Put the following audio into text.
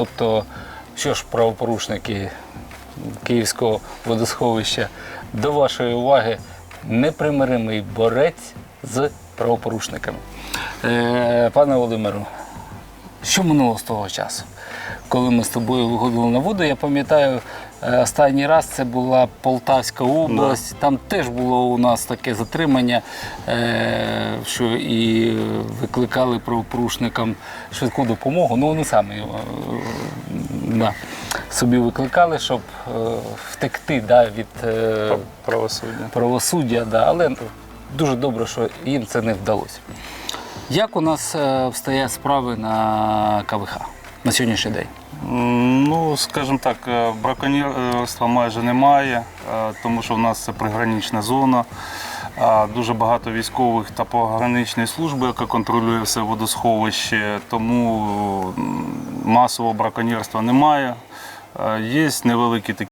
Тобто, що ж, правопорушники Київського водосховища, до вашої уваги непримиримий борець з правопорушниками. Е, пане Володимиру, що минуло з того часу? Коли ми з тобою виходили на воду, я пам'ятаю, е, останній раз це була Полтавська область. Там теж було у нас таке затримання, е, що і викликали правопорушникам швидку допомогу. Ну, вони самі е, да, собі викликали, щоб втекти да, від Правосуддя. правосуддя, да, але дуже добре, що їм це не вдалося. Як у нас е, встає справи на КВХ на сьогоднішній день? Ну, скажімо так, е, браконьєрства майже немає, е, тому що в нас це пригранична зона. Дуже багато військових та пограничної служби, яка контролює все водосховище, тому масового браконьєрства немає. Є невеликі такі.